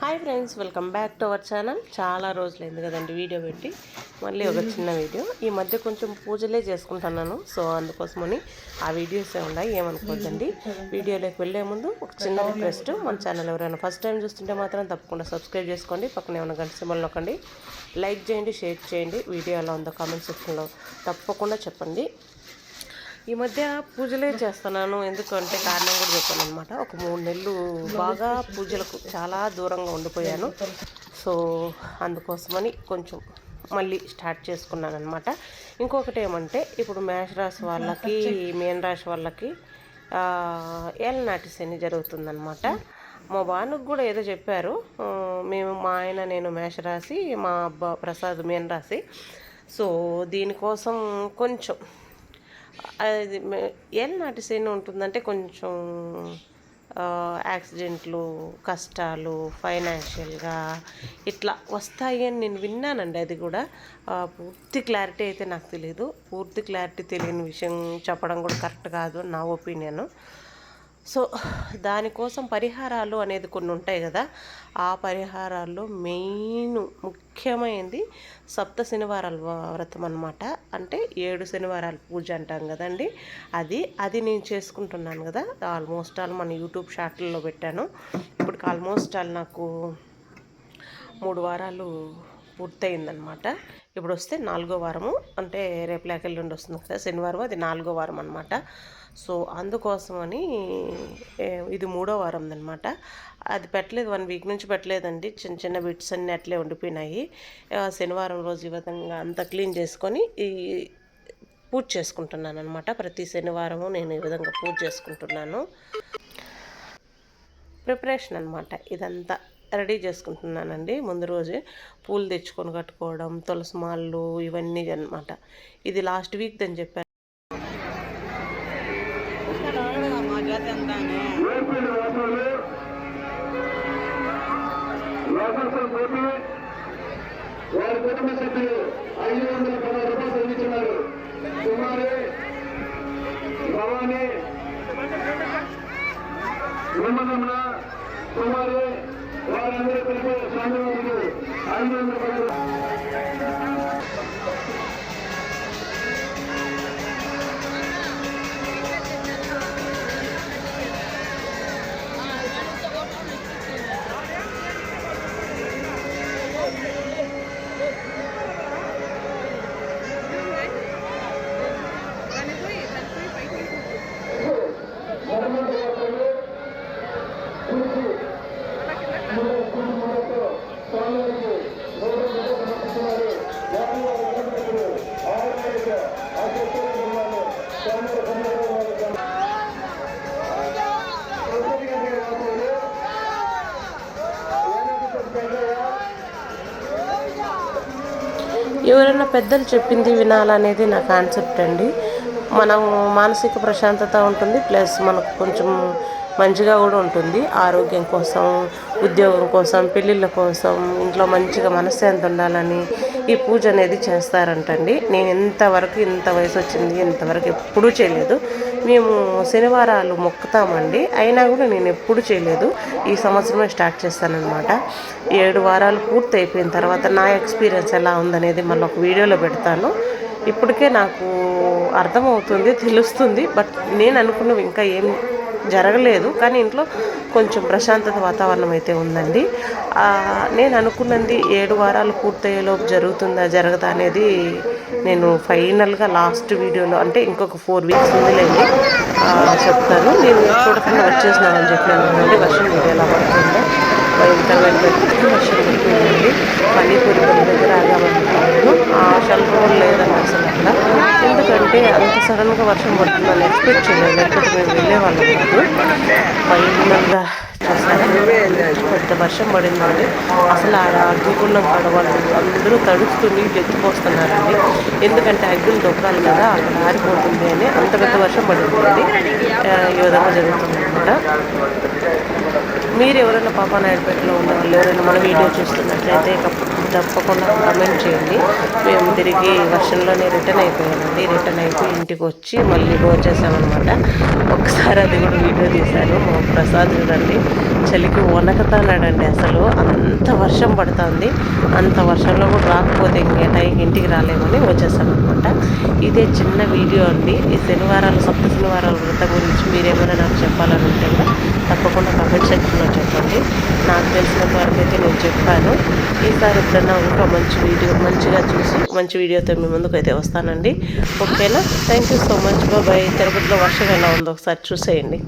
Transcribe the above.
Hi friends welcome back to our channel. చాలా రోజులైంది కదండి వీడియో పెట్టి. మళ్ళీ ఒక చిన్న వీడియో. ఈ మధ్య కొంచెం పూజలే చేసుకుంటున్నాను. సో అందుకోసమని ఆ వీడియోస్ ఉన్నాయి ఏమనుకోవద్దండి వీడియోలోకి వెళ్ళే ముందు ఒక చిన్న రిక్వెస్ట్. మన ఛానల్ ఎవరైనా ఫస్ట్ టైం చూస్తుంటే మాత్రం తప్పకుండా సబ్స్క్రైబ్ చేసుకోండి. పక్కన ఏమైనా గంట సింబల్ నొక్కండి. లైక్ చేయండి షేర్ చేయండి. వీడియో ఎలా ఉందో కామెంట్ సెక్షన్లో తప్పకుండా చెప్పండి. ఈ మధ్య పూజలే చేస్తున్నాను. ఎందుకంటే కారణం కూడా చెప్పాను అనమాట ఒక మూడు నెలలు బాగా పూజలకు చాలా దూరంగా ఉండిపోయాను. సో అందుకోసమని కొంచెం మళ్ళీ స్టార్ట్ చేసుకున్నాను అనమాట ఇంకొకటి ఏమంటే ఇప్పుడు మేషరాశి వాళ్ళకి మేన్ రాశి వాళ్ళకి ఏళ్ళనాటి శని జరుగుతుందనమాట మా బానుకు కూడా ఏదో చెప్పారు. మేము మా ఆయన నేను మేషరాశి మా అబ్బా ప్రసాద్ మేన్ రాశి సో దీనికోసం కొంచెం అది మే- ఏళ్ళనాటి ఉంటుందంటే కొంచెం యాక్సిడెంట్లు కష్టాలు ఫైనాన్షియల్గా ఇట్లా వస్తాయి అని నేను విన్నానండి అది కూడా. పూర్తి క్లారిటీ అయితే నాకు తెలియదు పూర్తి క్లారిటీ తెలియని విషయం చెప్పడం కూడా కరెక్ట్ కాదు నా ఒపీనియన్. సో దానికోసం పరిహారాలు అనేది కొన్ని ఉంటాయి కదా. ఆ పరిహారాల్లో మెయిన్ ముఖ్యమైనది సప్త శనివారాల వ్రతం అనమాట అంటే ఏడు శనివారాల పూజ అంటాం కదండి. అది అది నేను చేసుకుంటున్నాను కదా. ఆల్మోస్ట్ ఆల్ మన యూట్యూబ్ షార్ట్లలో పెట్టాను. ఇప్పుడు ఆల్మోస్ట్ ఆల్ నాకు మూడు వారాలు పూర్తయిందనమాట ఇప్పుడు వస్తే నాలుగో వారము. అంటే రేపు ఎల్లుండి వస్తుంది కదా శనివారం అది నాలుగో వారం అనమాట సో అందుకోసమని ఇది మూడో వారం అనమాట అది పెట్టలేదు వన్ వీక్ నుంచి పెట్టలేదండి. చిన్న చిన్న బిట్స్ అన్నీ అట్లే ఉండిపోయినాయి. శనివారం రోజు ఈ విధంగా అంతా క్లీన్ చేసుకొని ఈ పూజ చేసుకుంటున్నాను అనమాట ప్రతి శనివారము నేను ఈ విధంగా పూజ చేసుకుంటున్నాను. ప్రిపరేషన్ అనమాట ఇదంతా. రెడీ చేసుకుంటున్నానండి. ముందు రోజే పూలు తెచ్చుకొని కట్టుకోవడం తులసి మాలలు ఇవన్నీ అనమాట ఇది లాస్ట్ వీక్ అని చెప్పాను. వారి కుటుంబ సభ్యులు ఐదు వందల రూపాయలు కుమారి బ్రహ్మరమణ కుమారి వారందరూ కలిపి స్వామివారికి ఐదు వందల ఎవరైనా పెద్దలు చెప్పింది వినాలనేది నా కాన్సెప్ట్ అండి. మనం మానసిక ప్రశాంతత ఉంటుంది ప్లస్ మనకు కొంచెం మంచిగా కూడా ఉంటుంది. ఆరోగ్యం కోసం ఉద్యోగం కోసం పెళ్ళిళ్ళ కోసం ఇంట్లో మంచిగా మనశ్శాంతి ఉండాలని ఈ పూజ అనేది చేస్తారంటండి. నేను ఇంతవరకు ఇంత వయసు వచ్చింది ఇంతవరకు ఎప్పుడూ చేయలేదు. మేము శనివారాలు మొక్కుతామండి. అయినా కూడా నేను ఎప్పుడు చేయలేదు. ఈ సంవత్సరమే స్టార్ట్ చేస్తానమాట ఏడు వారాలు పూర్తి అయిపోయిన తర్వాత నా ఎక్స్పీరియన్స్ ఎలా ఉందనేది మళ్ళీ ఒక వీడియోలో పెడతాను. ఇప్పటికే నాకు అర్థమవుతుంది తెలుస్తుంది. బట్ నేను అనుకున్నవి ఇంకా ఏం జరగలేదు. కానీ ఇంట్లో కొంచెం ప్రశాంతత వాతావరణం అయితే ఉందండి. నేను అనుకున్నది ఏడు వారాలు పూర్తయ్యేలోపు జరుగుతుందా జరగదా అనేది నేను ఫైనల్గా లాస్ట్ వీడియోలో అంటే ఇంకొక ఫోర్ వీక్స్ ఉందిలేండి చెప్తాను. నేను చూడకుండా వచ్చేసినానని చెప్పాను అంటే వర్షం వీడియో ఎలా పడుతుందో. భయంకరమైన పెద్ద వర్షం పడుతుందండి పన్నీపూరి దగ్గర ఆగామనుకున్నాను. ఆ షెల్ఫ్ లేదండి అసలు అక్కడ. ఎందుకంటే అంత సడన్గా వర్షం పడుతుందని ఎక్స్పెక్ట్ చేయలేదు. లేకపోతే మేము వెళ్ళేవాళ్ళం కాదు. ఫైనల్గా పెద్ద వర్షం పడిందండి. అసలు ఆడ అగ్గిగుండం పడవలు అందరూ తడుస్తూ నీళ్ళు ఎత్తిపోస్తున్నారండి ఎందుకంటే అగ్గులు దొక్కాలి కదా అక్కడ ఆరిపోతుంది అని అంత పెద్ద వర్షం పడిందండి ఈ విధంగా జరుగుతుంది అనమాట మీరు ఎవరైనా పాపానాయుడుపేటలో ఉన్న వాళ్ళు ఎవరైనా మన వీడియో చూస్తున్నట్లయితే తప్పకుండా కమెంట్ చేయండి. మేము తిరిగి వర్షంలోనే రిటర్న్ అయిపోయామండి. రిటర్న్ అయిపోయి ఇంటికి వచ్చి మళ్ళీ వచ్చేసామన్నమాట ఒకసారి అది కూడా వీడియో తీశాను మా ప్రసాద్ చూడండి చలికి వనకతానాడండి అసలు. అంత వర్షం పడుతుంది. అంత వర్షంలో కూడా రాకపోతే ఇంకే టైంకి ఇంటికి రాలేమని వచ్చేసామన్నమాట. ఇదే చిన్న వీడియో అండి. ఈ శనివారాలు సప్త శనివారాల వ్రతం గురించి మీరేమైనా నాకు చెప్పాలని ఉంటే కూడా తప్పకుండా కమెంట్ సెక్షన్లో చెప్పండి. నాకు తెలిసినంత వరకు అయితే నేను చెప్పాను. ఈసారి ఎప్పుడన్నా ఇంకా మంచి వీడియో మంచిగా చూసి మంచి వీడియోతో మీ ముందుకు అయితే వస్తానండి. ఓకేనా థ్యాంక్ యూ సో మచ్ బాబాయ్ తిరుపతిలో వర్షం ఎలా ఉందో ఒకసారి చూసేయండి.